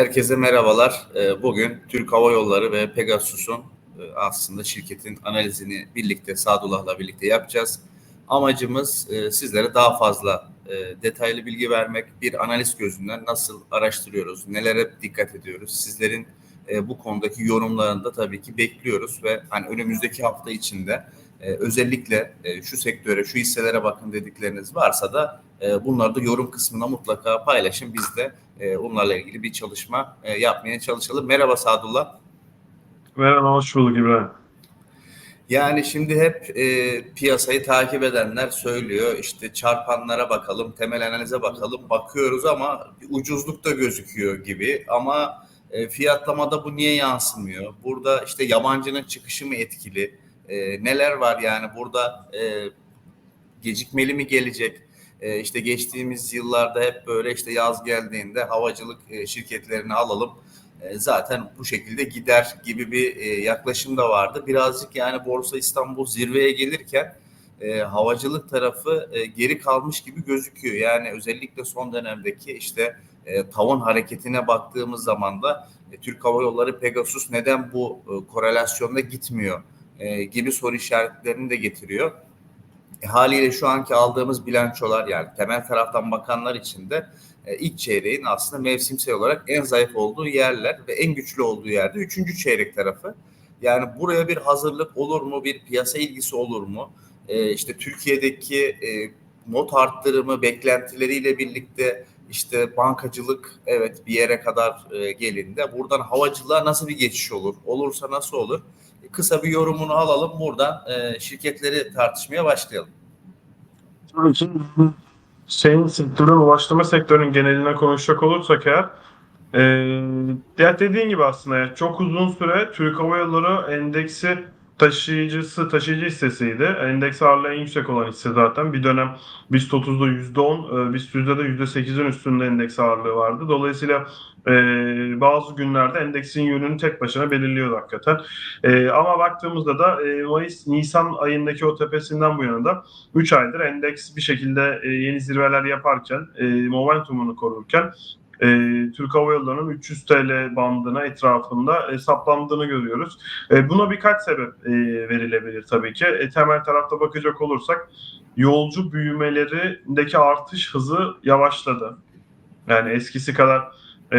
Herkese merhabalar. Ee, Bugün Türk Hava Yolları ve Pegasus'un e, aslında şirketin analizini birlikte Sadullah'la birlikte yapacağız. Amacımız e, sizlere daha fazla e, detaylı bilgi vermek, bir analiz gözünden nasıl araştırıyoruz, nelere dikkat ediyoruz. Sizlerin bu konudaki yorumlarını da tabii ki bekliyoruz ve hani önümüzdeki hafta içinde özellikle şu sektöre, şu hisselere bakın dedikleriniz varsa da bunları da yorum kısmına mutlaka paylaşın. Biz de e, onlarla ilgili bir çalışma e, yapmaya çalışalım. Merhaba Sadullah. Merhaba, hoş bulduk İbrahim. Yani şimdi hep e, piyasayı takip edenler söylüyor işte çarpanlara bakalım, temel analize bakalım. Bakıyoruz ama ucuzluk da gözüküyor gibi ama e, fiyatlamada bu niye yansımıyor? Burada işte yabancının çıkışı mı etkili? E, neler var yani burada e, gecikmeli mi gelecek? e, işte geçtiğimiz yıllarda hep böyle işte yaz geldiğinde havacılık e, şirketlerini alalım e, zaten bu şekilde gider gibi bir e, yaklaşım da vardı. Birazcık yani Borsa İstanbul zirveye gelirken e, havacılık tarafı e, geri kalmış gibi gözüküyor. Yani özellikle son dönemdeki işte e, tavan hareketine baktığımız zaman da e, Türk Hava Yolları Pegasus neden bu e, korelasyonda gitmiyor e, gibi soru işaretlerini de getiriyor. E, haliyle şu anki aldığımız bilançolar yani temel taraftan bakanlar için de e, ilk çeyreğin aslında mevsimsel olarak en zayıf olduğu yerler ve en güçlü olduğu yerde üçüncü çeyrek tarafı. Yani buraya bir hazırlık olur mu, bir piyasa ilgisi olur mu? E, işte Türkiye'deki e, not arttırımı beklentileriyle birlikte işte bankacılık evet bir yere kadar e, gelinde buradan havacılığa nasıl bir geçiş olur? Olursa nasıl olur? kısa bir yorumunu alalım buradan e, şirketleri tartışmaya başlayalım. Tabii ki şeyin sektörün, ulaştırma sektörünün geneline konuşacak olursak eğer e, dediğin gibi aslında çok uzun süre Türk Hava Yolları endeksi taşıyıcısı, taşıyıcı hissesiydi. Endeks ağırlığı en yüksek olan hisse zaten. Bir dönem BIST 30'da %10, BIST 100'de de %8'in üstünde endeks ağırlığı vardı. Dolayısıyla e, bazı günlerde endeksin yönünü tek başına belirliyordu hakikaten. E, ama baktığımızda da e, Mayıs, Nisan ayındaki o tepesinden bu yana da 3 aydır endeks bir şekilde e, yeni zirveler yaparken, e, momentumunu korurken e, Türk Hava Yolları'nın 300 TL bandına etrafında hesaplandığını görüyoruz. E, buna birkaç sebep e, verilebilir tabii ki. E, temel tarafta bakacak olursak yolcu büyümelerindeki artış hızı yavaşladı. Yani eskisi kadar e,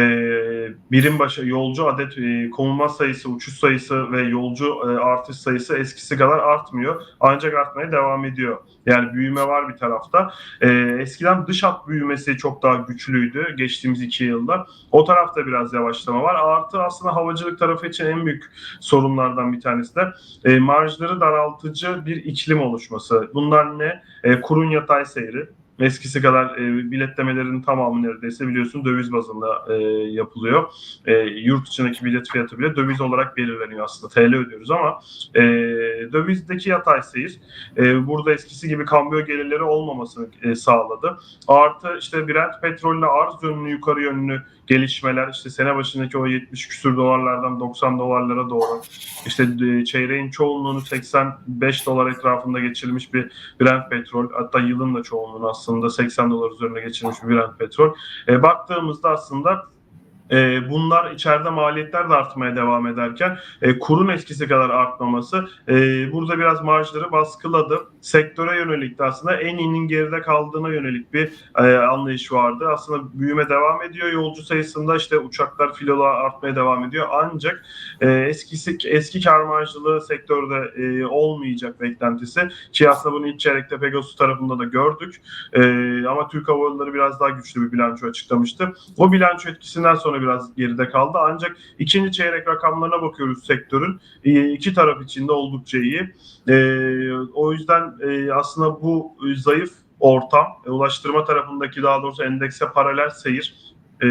birim başı yolcu adet e, konulma sayısı, uçuş sayısı ve yolcu e, artış sayısı eskisi kadar artmıyor. Ancak artmaya devam ediyor. Yani büyüme var bir tarafta. E, eskiden dış hat büyümesi çok daha güçlüydü geçtiğimiz iki yılda. O tarafta biraz yavaşlama var. Artı aslında havacılık tarafı için en büyük sorunlardan bir tanesi de e, marjları daraltıcı bir iklim oluşması. Bunlar ne? E, kurun yatay seyri Eskisi kadar e, biletlemelerin tamamı neredeyse biliyorsun döviz bazında e, yapılıyor. E, yurt içindeki bilet fiyatı bile döviz olarak belirleniyor aslında. TL ödüyoruz ama e, dövizdeki yatay seyir e, burada eskisi gibi kambiyo gelirleri olmamasını e, sağladı. Artı işte Brent petrolle arz yönlü yukarı yönlü gelişmeler işte sene başındaki o 70 küsür dolarlardan 90 dolarlara doğru işte e, çeyreğin çoğunluğunu 85 dolar etrafında geçirilmiş bir Brent petrol hatta yılın da çoğunluğunu aslında 80 dolar üzerine geçirilmiş bir Brent petrol. E, baktığımızda aslında e, bunlar içeride maliyetler de artmaya devam ederken e, kurun eskisi kadar artmaması e, burada biraz marjları baskıladı. Sektöre yönelik de aslında en iyinin geride kaldığına yönelik bir e, anlayış vardı. Aslında büyüme devam ediyor. Yolcu sayısında işte uçaklar filolar artmaya devam ediyor. Ancak e, eskisi eski kar marjlılığı sektörde e, olmayacak beklentisi. Ki aslında bunu ilk çeyrekte Pegasus tarafında da gördük. E, ama Türk Hava Yolları biraz daha güçlü bir bilanço açıklamıştı. O bilanço etkisinden sonra biraz geride kaldı. Ancak ikinci çeyrek rakamlarına bakıyoruz sektörün. E, iki taraf içinde oldukça iyi. E, o yüzden e, aslında bu zayıf ortam, e, ulaştırma tarafındaki daha doğrusu endekse paralel seyir e,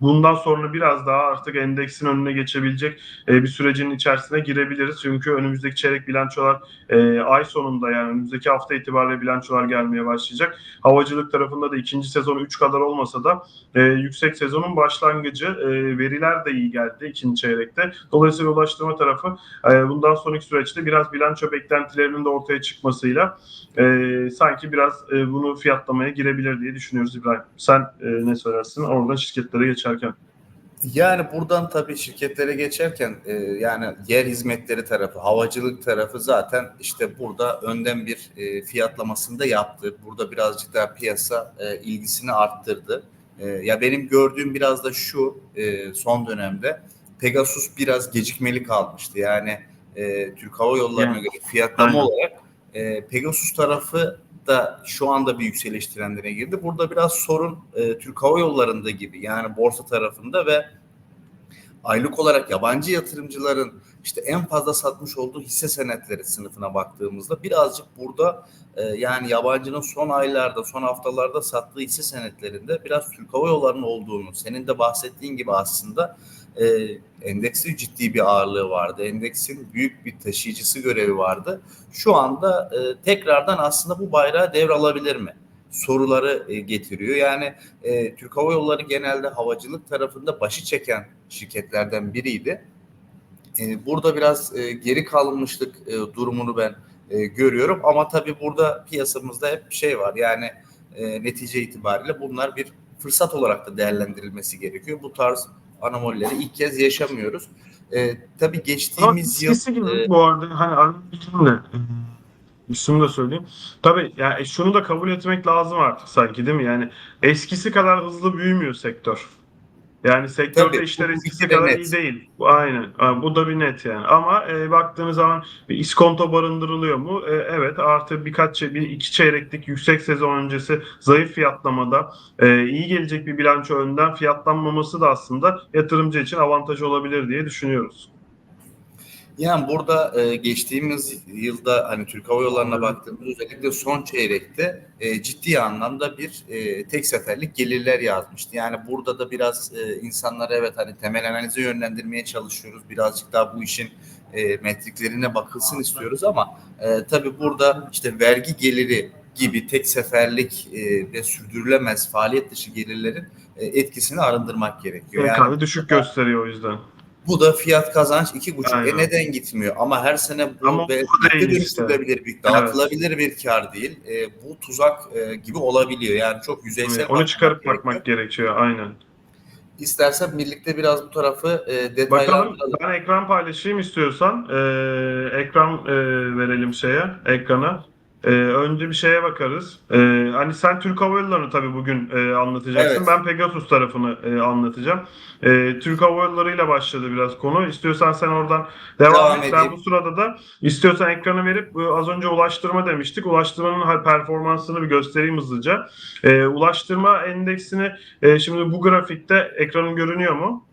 bundan sonra biraz daha artık endeksin önüne geçebilecek e, bir sürecin içerisine girebiliriz. Çünkü önümüzdeki çeyrek bilançolar e, ay sonunda yani önümüzdeki hafta itibariyle bilançolar gelmeye başlayacak. Havacılık tarafında da ikinci sezon 3 kadar olmasa da e, yüksek sezonun başlangıcı e, veriler de iyi geldi ikinci çeyrekte. Dolayısıyla ulaştırma tarafı e, bundan sonraki süreçte biraz bilanço beklentilerinin de ortaya çıkmasıyla e, sanki biraz e, bunu fiyatlamaya girebilir diye düşünüyoruz İbrahim. Sen e, ne söylersin? Oradan şirketlere geçerken. Yani buradan tabii şirketlere geçerken e, yani yer hizmetleri tarafı, havacılık tarafı zaten işte burada önden bir e, fiyatlamasını da yaptı. Burada birazcık daha piyasa e, ilgisini arttırdı. E, ya benim gördüğüm biraz da şu e, son dönemde Pegasus biraz gecikmeli kalmıştı. Yani e, Türk Hava Yolları'na Yani, göre fiyatlama aynen. olarak e, Pegasus tarafı da şu anda bir yükseliş trendine girdi. Burada biraz sorun e, Türk Hava Yolları'nda gibi yani borsa tarafında ve aylık olarak yabancı yatırımcıların işte en fazla satmış olduğu hisse senetleri sınıfına baktığımızda birazcık burada e, yani yabancının son aylarda, son haftalarda sattığı hisse senetlerinde biraz Türk Hava Yolları'nın olduğunu, senin de bahsettiğin gibi aslında e, endeksin ciddi bir ağırlığı vardı. Endeksin büyük bir taşıyıcısı görevi vardı. Şu anda e, tekrardan aslında bu bayrağı devralabilir mi? soruları e, getiriyor. Yani e, Türk Hava Yolları genelde havacılık tarafında başı çeken şirketlerden biriydi. E, burada biraz e, geri kalmışlık e, durumunu ben e, görüyorum ama tabii burada piyasamızda hep şey var yani e, netice itibariyle bunlar bir fırsat olarak da değerlendirilmesi gerekiyor. Bu tarz anomalileri ilk kez yaşamıyoruz. E, tabii Ama geçtiğimiz yıl eskisi gibi e, bu arada hani anlayacağım da şunu da söyleyeyim. Tabii yani şunu da kabul etmek lazım artık sanki değil mi? Yani eskisi kadar hızlı büyümüyor sektör. Yani sektörde Tabii, işler eskisi kadar net. iyi değil. Bu Aynen. Bu da bir net yani. Ama e, baktığınız zaman bir iskonto barındırılıyor mu? E, evet. Artı birkaç bir iki çeyreklik yüksek sezon öncesi zayıf fiyatlamada e, iyi gelecek bir bilanço önden fiyatlanmaması da aslında yatırımcı için avantaj olabilir diye düşünüyoruz. Yani burada e, geçtiğimiz yılda hani Türk Hava Yolları'na baktığımız özellikle son çeyrekte e, ciddi anlamda bir e, tek seferlik gelirler yazmıştı. Yani burada da biraz e, insanları evet hani temel analize yönlendirmeye çalışıyoruz. Birazcık daha bu işin e, metriklerine bakılsın istiyoruz ama e, tabii burada işte vergi geliri gibi tek seferlik e, ve sürdürülemez faaliyet dışı gelirlerin e, etkisini arındırmak gerekiyor. Yani Yani düşük gösteriyor o yüzden. Bu da fiyat kazanç iki buçuk. E neden gitmiyor? Ama her sene bu Ama işte. dönüştürülebilir bir, dağıtılabilir bir kar değil. E, bu tuzak e, gibi olabiliyor. Yani çok yüzeysel. Evet, onu çıkarıp gerekiyor. bakmak gerekiyor. Aynen. İstersen birlikte biraz bu tarafı e, Bakalım detaylandıralım. ben ekran paylaşayım istiyorsan. Ee, ekran e, verelim şeye, ekrana. Ee, önce bir şeye bakarız. Ee, hani sen Türk Hava Yolları'nı tabii bugün e, anlatacaksın. Evet. Ben Pegasus tarafını e, anlatacağım. Ee, Türk Hava Yolları ile başladı biraz konu. İstiyorsan sen oradan devam, Devam et. Ben edeyim. bu sırada da istiyorsan ekranı verip e, az önce ulaştırma demiştik. Ulaştırmanın performansını bir göstereyim hızlıca. Ee, ulaştırma endeksini e, şimdi bu grafikte ekranın görünüyor mu?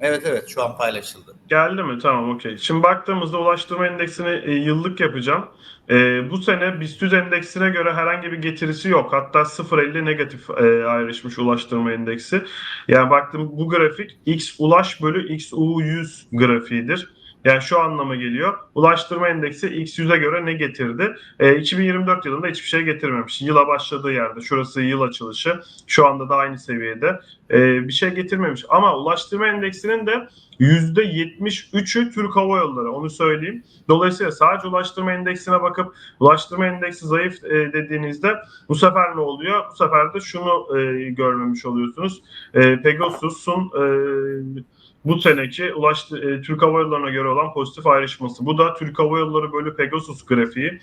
Evet evet şu an paylaşıldı. Geldi mi? Tamam okey. Şimdi baktığımızda ulaştırma endeksini e, yıllık yapacağım. E, bu sene BIST endeksine göre herhangi bir getirisi yok. Hatta 0.50 negatif e, ayrışmış ulaştırma endeksi. Yani baktım bu grafik X ulaş bölü X U100 grafiğidir. Yani şu anlama geliyor. Ulaştırma endeksi X100'e göre ne getirdi? E, 2024 yılında hiçbir şey getirmemiş. Yıla başladığı yerde. Şurası yıl açılışı. Şu anda da aynı seviyede. E, bir şey getirmemiş. Ama ulaştırma endeksinin de %73'ü Türk Hava Yolları onu söyleyeyim. Dolayısıyla sadece ulaştırma endeksine bakıp ulaştırma endeksi zayıf e, dediğinizde bu sefer ne oluyor? Bu sefer de şunu e, görmemiş oluyorsunuz. E, Pegasus'un e, bu seneki ulaştı, e, Türk Hava Yolları'na göre olan pozitif ayrışması. Bu da Türk Hava Yolları bölü Pegasus grafiği.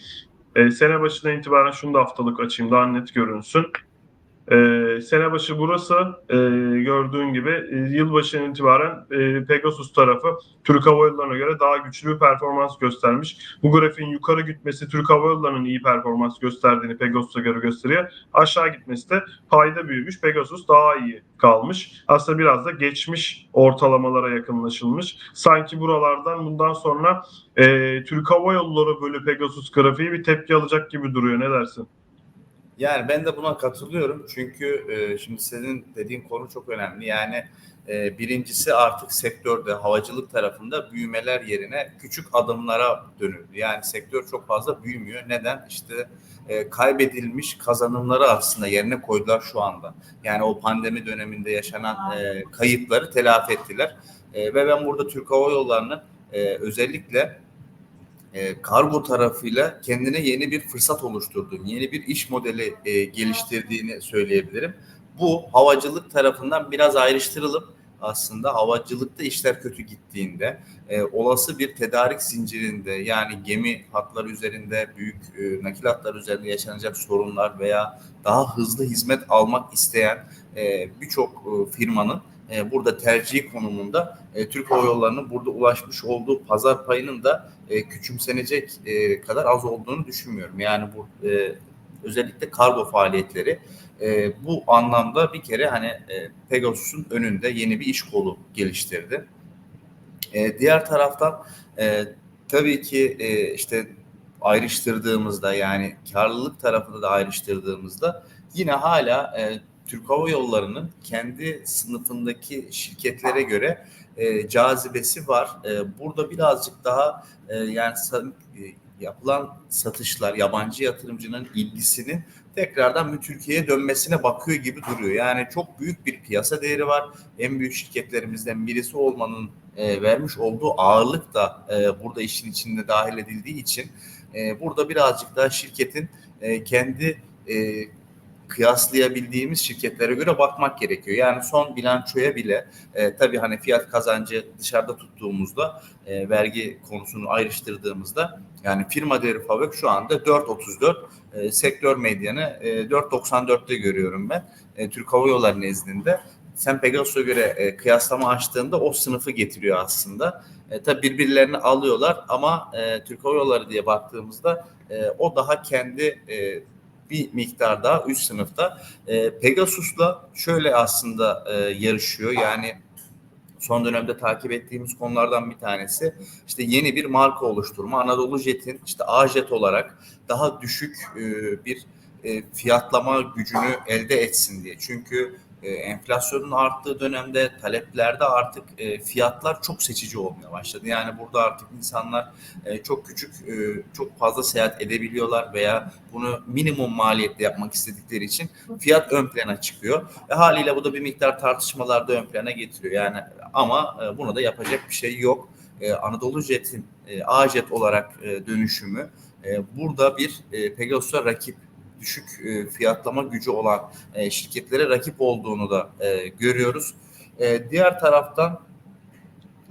E, sene başından itibaren şunu da haftalık açayım daha net görünsün. Ee, sene başı burası Ee, gördüğün gibi e, yılbaşından itibaren e, Pegasus tarafı Türk Hava Yolları'na göre daha güçlü bir performans göstermiş. Bu grafiğin yukarı gitmesi Türk Hava Yolları'nın iyi performans gösterdiğini Pegasus'a göre gösteriyor. Aşağı gitmesi de payda büyümüş. Pegasus daha iyi kalmış. Aslında biraz da geçmiş ortalamalara yakınlaşılmış. Sanki buralardan bundan sonra e, Türk Hava Yolları bölü Pegasus grafiği bir tepki alacak gibi duruyor. Ne dersin? Yani ben de buna katılıyorum çünkü e, şimdi senin dediğin konu çok önemli. Yani e, birincisi artık sektörde havacılık tarafında büyümeler yerine küçük adımlara dönüldü. Yani sektör çok fazla büyümüyor. Neden? İşte e, kaybedilmiş kazanımları aslında yerine koydular şu anda. Yani o pandemi döneminde yaşanan e, kayıpları telafi ettiler. E, ve ben burada Türk Hava Yolları'nın e, özellikle e, kargo tarafıyla kendine yeni bir fırsat oluşturduğunu, yeni bir iş modeli e, geliştirdiğini söyleyebilirim. bu havacılık tarafından biraz ayrıştırılıp aslında havacılıkta işler kötü gittiğinde e, olası bir tedarik zincirinde yani gemi hatları üzerinde büyük e, nakil hatları üzerinde yaşanacak sorunlar veya daha hızlı hizmet almak isteyen e, birçok e, firmanın e, burada tercih konumunda e, Türk Hava Yolları'nın burada ulaşmış olduğu pazar payının da e, küçümsenecek e, kadar az olduğunu düşünmüyorum. Yani bu e, özellikle kargo faaliyetleri e, bu anlamda bir kere hani e, Pegasus'un önünde yeni bir iş kolu geliştirdi. E, diğer taraftan e, tabii ki e, işte ayrıştırdığımızda yani karlılık tarafında da ayrıştırdığımızda yine hala e, Türk Hava Yolları'nın kendi sınıfındaki şirketlere göre e, cazibesi var. E, burada birazcık daha e, yani e, yapılan satışlar yabancı yatırımcının ilgisinin tekrardan bir Türkiye'ye dönmesine bakıyor gibi duruyor. Yani çok büyük bir piyasa değeri var. En büyük şirketlerimizden birisi olmanın e, vermiş olduğu ağırlık da e, burada işin içinde dahil edildiği için e, burada birazcık daha şirketin e, kendi e, kıyaslayabildiğimiz şirketlere göre bakmak gerekiyor. Yani son bilançoya bile e, tabii hani fiyat kazancı dışarıda tuttuğumuzda e, vergi konusunu ayrıştırdığımızda yani firma değeri FAVÖK şu anda 4.34 e, sektör medyanı e, 4.94'te görüyorum ben e, Türk Hava Yolları nezdinde. Sen Pegasus'a göre e, kıyaslama açtığında o sınıfı getiriyor aslında. E, tabii birbirlerini alıyorlar ama e, Türk Hava Yolları diye baktığımızda e, o daha kendi e, bir miktar daha üst sınıfta. E, Pegasus'la şöyle aslında e, yarışıyor. Yani son dönemde takip ettiğimiz konulardan bir tanesi işte yeni bir marka oluşturma. Anadolu Jet'in işte A-Jet olarak daha düşük e, bir e, fiyatlama gücünü elde etsin diye. Çünkü e, enflasyonun arttığı dönemde taleplerde artık e, fiyatlar çok seçici olmaya başladı. Yani burada artık insanlar e, çok küçük, çok fazla seyahat edebiliyorlar veya bunu minimum maliyette yapmak istedikleri için fiyat ön plana çıkıyor. Ve haliyle bu da bir miktar tartışmalarda ön plana getiriyor. Yani ama e, buna da yapacak bir şey yok. Anadolu Jet'in e, A-Jet olarak dönüşümü burada bir e, Pegasus'a rakip düşük e, fiyatlama gücü olan e, şirketlere rakip olduğunu da e, görüyoruz. Diğer taraftan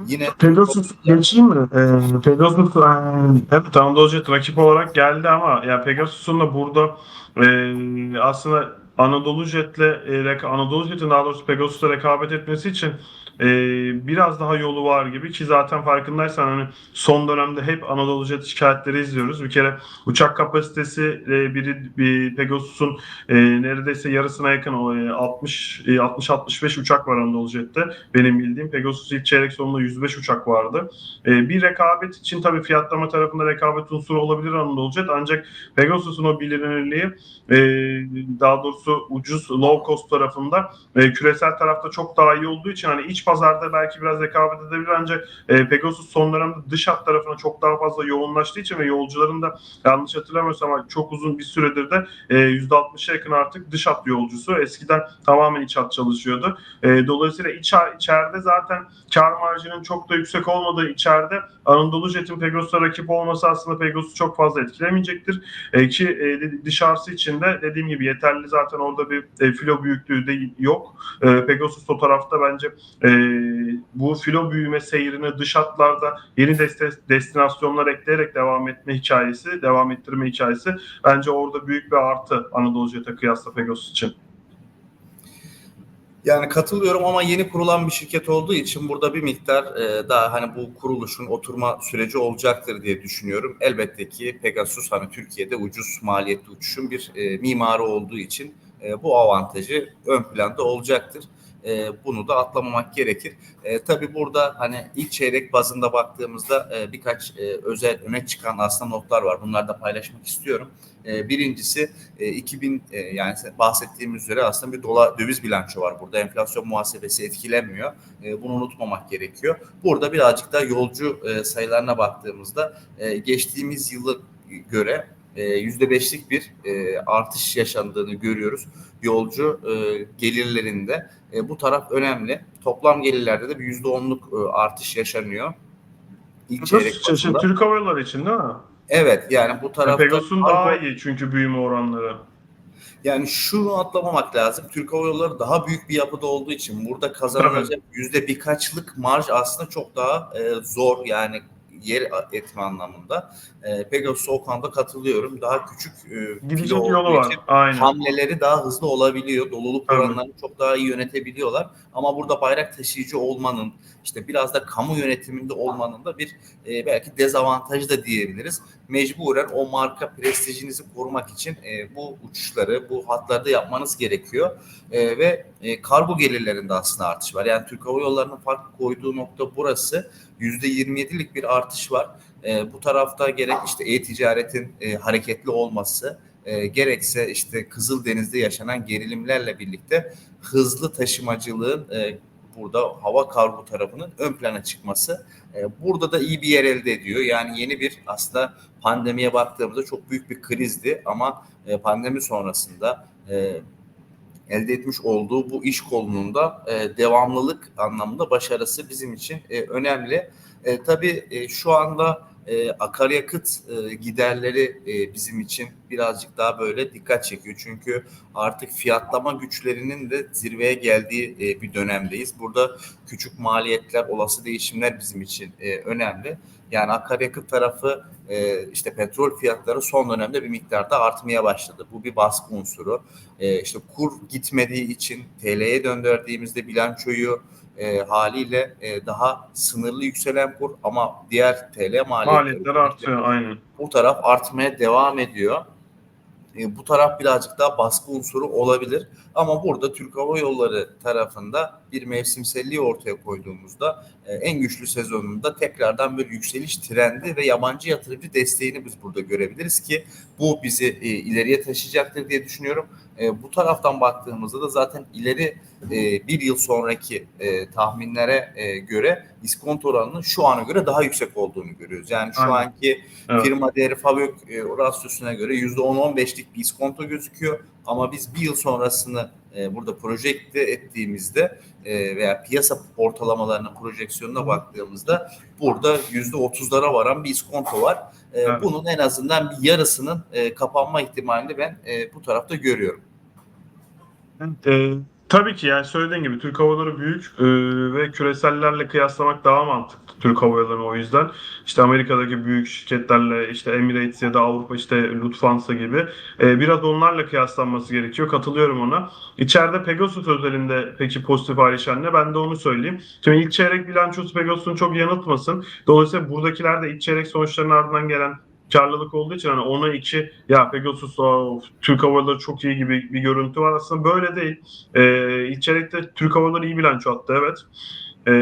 yine Pegasus geçeyim mi? Pegasus e, evet Anadolu Jet rakip olarak geldi ama ya Pegasus'un da burada aslında Anadolu Jet'le e, Anadolu Jet'in daha doğrusu Pegasus'la rekabet etmesi için e, biraz daha yolu var gibi ki zaten farkındaysan hani son dönemde hep Anadolu Jet şikayetleri izliyoruz. Bir kere uçak kapasitesi e, biri bir Pegasus'un e, neredeyse yarısına yakın e, 60 e, 60-65 uçak var Anadolu Jet'te benim bildiğim. Pegasus ilk çeyrek sonunda 105 uçak vardı. E, bir rekabet için tabii fiyatlama tarafında rekabet unsuru olabilir Anadolu Jet ancak Pegasus'un o bilinirliği e, daha doğrusu ucuz low cost tarafında e, küresel tarafta çok daha iyi olduğu için hani iç pazarda belki biraz rekabet edebilir ancak e, Pegasus son dönemde dış hat tarafına çok daha fazla yoğunlaştığı için ve yolcuların da yanlış hatırlamıyorsam çok uzun bir süredir de e, %60'a yakın artık dış hat yolcusu. Eskiden tamamen iç hat çalışıyordu. E, dolayısıyla iç, içeride zaten kar marjının çok da yüksek olmadığı içeride Anadolu Jet'in Pegasus'a rakip olması aslında Pegasus'u çok fazla etkilemeyecektir. E, ki e, dışarısı için de dediğim gibi yeterli zaten orada bir e, filo büyüklüğü de yok. E, Pegasus o tarafta bence e, bu filo büyüme seyrini dış hatlarda yeni deste- destinasyonlar ekleyerek devam etme hikayesi, devam ettirme hikayesi bence orada büyük bir artı Anadolu Jet'e kıyasla Pegasus için. Yani katılıyorum ama yeni kurulan bir şirket olduğu için burada bir miktar e, daha hani bu kuruluşun oturma süreci olacaktır diye düşünüyorum. Elbette ki Pegasus hani Türkiye'de ucuz maliyetli uçuşun bir e, mimarı olduğu için e, bu avantajı ön planda olacaktır. E, bunu da atlamamak gerekir. E, tabii burada hani ilk çeyrek bazında baktığımızda e, birkaç e, özel öne çıkan aslında notlar var. Bunları da paylaşmak istiyorum. E, birincisi e, 2000 e, yani bahsettiğimiz üzere aslında bir dolar döviz bilanço var burada. Enflasyon muhasebesi etkilenmiyor. E, bunu unutmamak gerekiyor. Burada birazcık da yolcu e, sayılarına baktığımızda e, geçtiğimiz yılı göre e, yüzde beşlik bir e, artış yaşandığını görüyoruz. Yolcu e, gelirlerinde e, bu taraf önemli. Toplam gelirlerde de bir yüzde onluk e, artış yaşanıyor. İlk çeyrek Pegasus için, bazında. Türk Hava Yolları için değil mi? Evet yani bu tarafta Pegasus'un daha iyi çünkü büyüme oranları. Yani şunu atlamamak lazım. Türk Hava Yolları daha büyük bir yapıda olduğu için burada kazanılacak yüzde birkaçlık marj aslında çok daha e, zor yani yer etme anlamında. E, Pegasus o konuda katılıyorum. Daha küçük e, Gidecek yolu var. için Aynen. hamleleri daha hızlı olabiliyor. Doluluk oranlarını çok daha iyi yönetebiliyorlar. Ama burada bayrak taşıyıcı olmanın, işte biraz da kamu yönetiminde olmanın da bir e, belki dezavantajı da diyebiliriz. Mecburen o marka prestijinizi korumak için e, bu uçuşları, bu hatlarda yapmanız gerekiyor. E, ve e, kargo gelirlerinde aslında artış var. Yani Türk Hava Yolları'nın fark koyduğu nokta burası. %27'lik bir artış var. E, bu tarafta gerek işte e-ticaretin e, hareketli olması, e, gerekse işte Kızıldeniz'de yaşanan gerilimlerle birlikte hızlı taşımacılığın e, burada hava kargo tarafının ön plana çıkması e, burada da iyi bir yer elde ediyor. Yani yeni bir aslında pandemiye baktığımızda çok büyük bir krizdi ama e, pandemi sonrasında e, elde etmiş olduğu bu iş kolunun da e, devamlılık anlamında başarısı bizim için e, önemli. E, tabii e, şu anda e, akaryakıt e, giderleri e, bizim için birazcık daha böyle dikkat çekiyor. Çünkü artık fiyatlama güçlerinin de zirveye geldiği e, bir dönemdeyiz. Burada küçük maliyetler, olası değişimler bizim için e, önemli. Yani akaryakıt tarafı e, işte petrol fiyatları son dönemde bir miktarda artmaya başladı. Bu bir baskı unsuru. E, işte kur gitmediği için TL'ye döndürdüğümüzde bilançoyu e, haliyle e, daha sınırlı yükselen kur ama diğer TL Maliyetler artıyor aynen. bu taraf artmaya devam ediyor. E, bu taraf birazcık daha baskı unsuru olabilir. Ama burada Türk Hava Yolları tarafında bir mevsimselliği ortaya koyduğumuzda e, en güçlü sezonunda tekrardan bir yükseliş trendi ve yabancı yatırımcı desteğini biz burada görebiliriz ki bu bizi e, ileriye taşıyacaktır diye düşünüyorum. E, bu taraftan baktığımızda da zaten ileri e, bir yıl sonraki e, tahminlere e, göre iskonto oranının şu ana göre daha yüksek olduğunu görüyoruz. Yani şu Aynen. anki Evet. firma değeri Fabio e, rasyosuna göre %10-15'lik bir iskonto gözüküyor. Ama biz bir yıl sonrasını e, burada projekte ettiğimizde e, veya piyasa ortalamalarının projeksiyonuna baktığımızda burada %30'lara varan bir iskonto var. E, Evet. Bunun en azından bir yarısının e, kapanma ihtimalini ben e, bu tarafta görüyorum. Ee, tabii ki yani söylediğin gibi Türk Hava büyük e, ve küresellerle kıyaslamak daha mantıklı Türk Hava o yüzden. İşte Amerika'daki büyük şirketlerle işte Emirates ya da Avrupa işte Lufthansa gibi e, biraz onlarla kıyaslanması gerekiyor. Katılıyorum ona. İçeride Pegasus özelinde peki pozitif ayrışan ne? Ben de onu söyleyeyim. Şimdi ilk çeyrek bilançosu Pegasus'un çok yanıltmasın. Dolayısıyla buradakiler de ilk çeyrek sonuçlarının ardından gelen karlılık olduğu için hani ona iki ya Pegasus o, Türk Hava Yolları çok iyi gibi bir görüntü var. Aslında böyle değil. İlk çeyrekte Türk Hava Yolları iyi bilanço attı evet. Ee,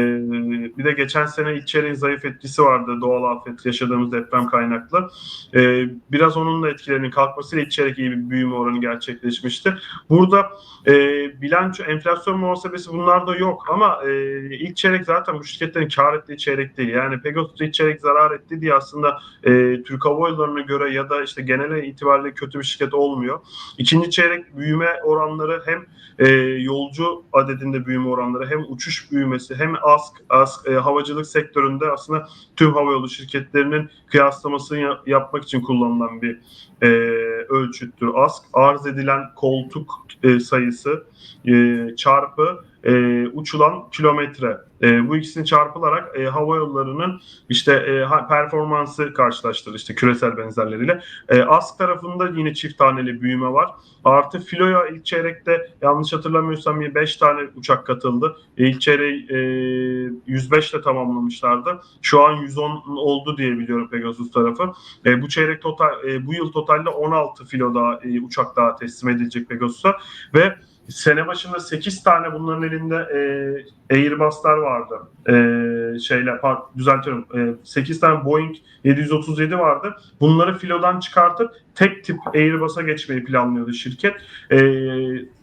bir de geçen sene ilk çeyreğin zayıf etkisi vardı doğal afet yaşadığımız deprem kaynaklı. Ee, biraz onun da etkilerinin kalkmasıyla ilk çeyrek iyi bir büyüme oranı gerçekleşmişti. Burada e, bilanço, enflasyon muhasebesi bunlar da yok ama e, ilk çeyrek zaten bu şirketlerin kar ettiği çeyrek değil. Yani Pegasus ilk çeyrek zarar etti diye aslında e, Türk Hava Yolları'na göre ya da işte genel itibariyle kötü bir şirket olmuyor. İkinci çeyrek büyüme oranları hem e, yolcu adedinde büyüme oranları hem uçuş büyümesi hem ASK, ASK e, havacılık sektöründe aslında tüm havayolu şirketlerinin kıyaslamasını ya- yapmak için kullanılan bir e, ölçüttür ASK. Arz edilen koltuk e, sayısı e, çarpı e, uçulan kilometre. E, bu ikisini çarpılarak e, hava yollarının işte e, performansı karşılaştırılır işte küresel benzerleriyle. E, ASK tarafında yine çift taneli büyüme var. Artı filoya ilk çeyrekte yanlış hatırlamıyorsam 5 tane uçak katıldı. E, İlk çeyreği e, 105 ile tamamlamışlardı. Şu an 110 oldu diye biliyorum Pegasus tarafı. E, bu çeyrek total e, bu yıl totalde 16 filo daha e, uçak daha teslim edilecek Pegasus'a ve sene başında 8 tane bunların elinde e, Airbus'lar vardı. E, şeyler pardon, düzeltiyorum. E, 8 tane Boeing 737 vardı. Bunları filodan çıkartıp tek tip Airbus'a geçmeyi planlıyordu şirket. E,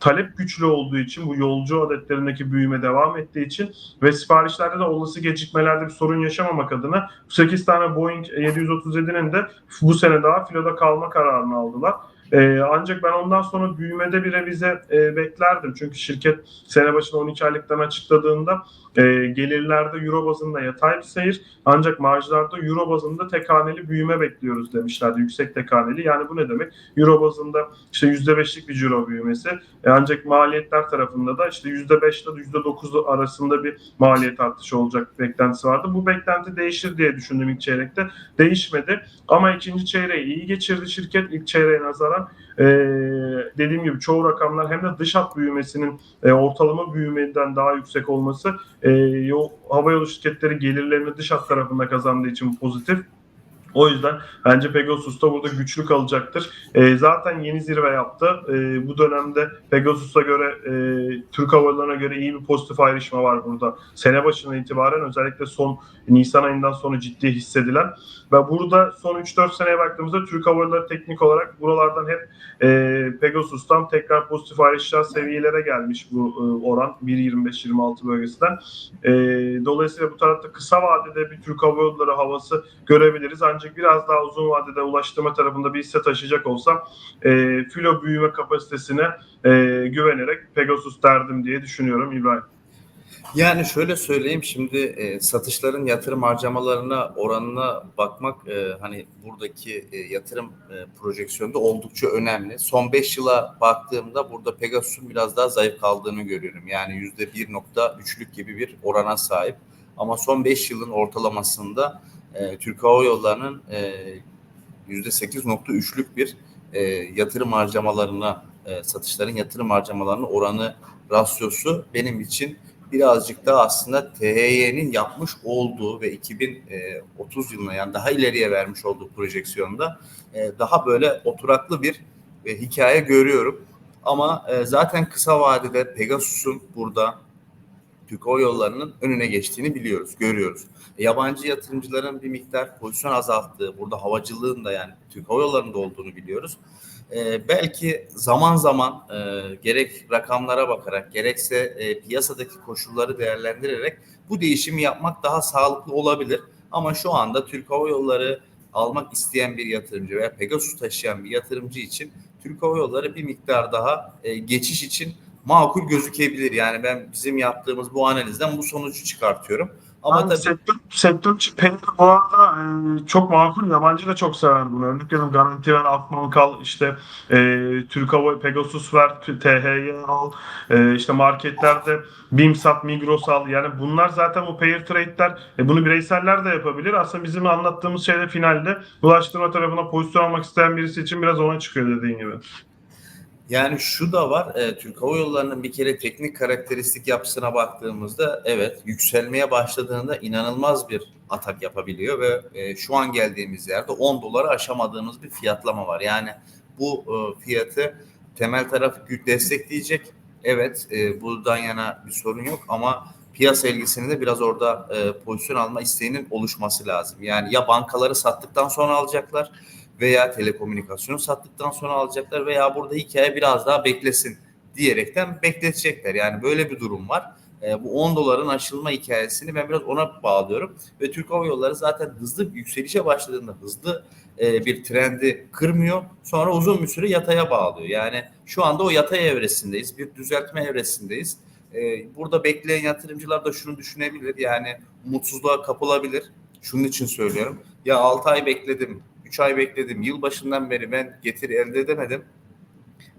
talep güçlü olduğu için bu yolcu adetlerindeki büyüme devam ettiği için ve siparişlerde de olası gecikmelerde bir sorun yaşamamak adına 8 tane Boeing 737'nin de bu sene daha filoda kalma kararını aldılar. E, ancak ben ondan sonra büyümede bir revize e, beklerdim. Çünkü şirket sene başına 12 aylıktan açıkladığında e, gelirlerde euro bazında yatay bir seyir ancak marjlarda euro bazında tek haneli büyüme bekliyoruz demişlerdi. Yüksek tek haneli. Yani bu ne demek? Euro bazında işte %5'lik bir ciro büyümesi. E, ancak maliyetler tarafında da işte %5 ile %9 arasında bir maliyet artışı olacak beklentisi vardı. Bu beklenti değişir diye düşündüm ilk çeyrekte. Değişmedi. Ama ikinci çeyreği iyi geçirdi şirket. İlk çeyreğe nazaran e, dediğim gibi çoğu rakamlar hem de dış hat büyümesinin e, ortalama büyümeden daha yüksek olması e, yo, havayolu şirketleri gelirlerini dış hat tarafında kazandığı için pozitif. O yüzden bence Pegasus da burada güçlü kalacaktır. E, zaten yeni zirve yaptı. E, bu dönemde Pegasus'a göre, e, Türk Hava göre iyi bir pozitif ayrışma var burada. Sene başından itibaren özellikle son Nisan ayından sonra ciddi hissedilen ve burada son 3-4 seneye baktığımızda Türk Hava teknik olarak buralardan hep e, Pegasus'tan tekrar pozitif ayrışacağı seviyelere gelmiş bu e, oran 1.25-26 bölgesinden. E, dolayısıyla bu tarafta kısa vadede bir Türk Hava havası görebiliriz. Ancak biraz daha uzun vadede ulaştırma tarafında bir hisse taşıyacak olsam e, filo büyüme kapasitesine e, güvenerek Pegasus derdim diye düşünüyorum İbrahim. Yani şöyle söyleyeyim şimdi e, satışların yatırım harcamalarına oranına bakmak e, hani buradaki e, yatırım e, projeksiyonda oldukça önemli. Son 5 yıla baktığımda burada Pegasus'un biraz daha zayıf kaldığını görüyorum. Yani %1.3'lük gibi bir orana sahip. Ama son 5 yılın ortalamasında e, Türk Hava Yolları'nın e, %8.3'lük bir e, yatırım harcamalarına, e, satışların yatırım harcamalarına oranı rasyosu benim için birazcık da aslında THY'nin yapmış olduğu ve 2030 yılına yani daha ileriye vermiş olduğu projeksiyonda e, daha böyle oturaklı bir e, hikaye görüyorum. Ama e, zaten kısa vadede Pegasus'un burada Türk Hava Yolları'nın önüne geçtiğini biliyoruz, görüyoruz. Yabancı yatırımcıların bir miktar pozisyon azalttığı, burada havacılığın da yani Türk Hava Yolları'nda olduğunu biliyoruz. Ee, belki zaman zaman e, gerek rakamlara bakarak gerekse e, piyasadaki koşulları değerlendirerek bu değişimi yapmak daha sağlıklı olabilir. Ama şu anda Türk Hava Yolları almak isteyen bir yatırımcı veya Pegasus taşıyan bir yatırımcı için Türk Hava Yolları bir miktar daha e, geçiş için makul gözükebilir. Yani ben bizim yaptığımız bu analizden bu sonucu çıkartıyorum. Ama Ama tabii sektör, sektör peynir bu arada e, çok makul. Yabancı da çok sever bunu. Örnek veriyorum Garanti ver, Akman kal, işte e, Türk Hava, Pegasus ver, THY al, e, işte marketlerde BİMSAT, Migros al. Yani bunlar zaten bu pair trade'ler. E, bunu bireyseller de yapabilir. Aslında bizim anlattığımız şeyde finalde ulaştırma tarafına pozisyon almak isteyen birisi için biraz ona çıkıyor dediğin gibi. Yani şu da var, e, Türk Hava Yolları'nın bir kere teknik karakteristik yapısına baktığımızda evet yükselmeye başladığında inanılmaz bir atak yapabiliyor ve e, şu an geldiğimiz yerde 10 doları aşamadığımız bir fiyatlama var. Yani bu e, fiyatı temel taraf destekleyecek. Evet e, buradan yana bir sorun yok ama piyasa ilgisini de biraz orada e, pozisyon alma isteğinin oluşması lazım. Yani ya bankaları sattıktan sonra alacaklar veya telekomünikasyonu sattıktan sonra alacaklar veya burada hikaye biraz daha beklesin diyerekten bekletecekler. Yani böyle bir durum var. E, bu 10 doların aşılma hikayesini ben biraz ona bağlıyorum. Ve Türk Hava Yolları zaten hızlı yükselişe başladığında hızlı e, bir trendi kırmıyor. Sonra uzun bir süre yataya bağlıyor. Yani şu anda o yatay evresindeyiz. Bir düzeltme evresindeyiz. E, burada bekleyen yatırımcılar da şunu düşünebilir. Yani umutsuzluğa kapılabilir. Şunun için söylüyorum. Ya 6 ay bekledim, 3 ay bekledim. Yılbaşından beri ben getiri elde edemedim.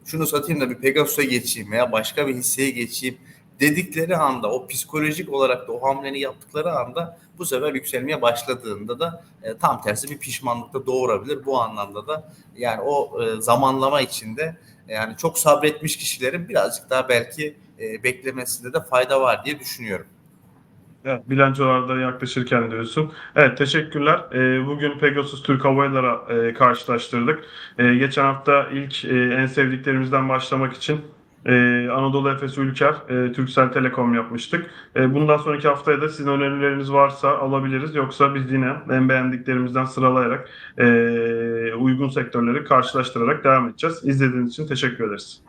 Şunu satayım da bir Pegasus'a geçeyim veya başka bir hisseye geçeyim dedikleri anda o psikolojik olarak da o hamleni yaptıkları anda bu sefer yükselmeye başladığında da e, tam tersi bir pişmanlık da doğurabilir. Bu anlamda da yani o e, zamanlama içinde yani çok sabretmiş kişilerin birazcık daha belki e, beklemesinde de fayda var diye düşünüyorum. Evet, bilançolarda yaklaşırken diyorsun. Evet, teşekkürler. Ee, bugün Pegasus Türk Hava Yolları e, karşılaştırdık. E, geçen hafta ilk e, en sevdiklerimizden başlamak için e, Anadolu Efes Ülker, e, Turkcell Telekom yapmıştık. E, bundan sonraki haftaya da sizin önerileriniz varsa alabiliriz. Yoksa biz yine en beğendiklerimizden sıralayarak e, uygun sektörleri karşılaştırarak devam edeceğiz. İzlediğiniz için teşekkür ederiz.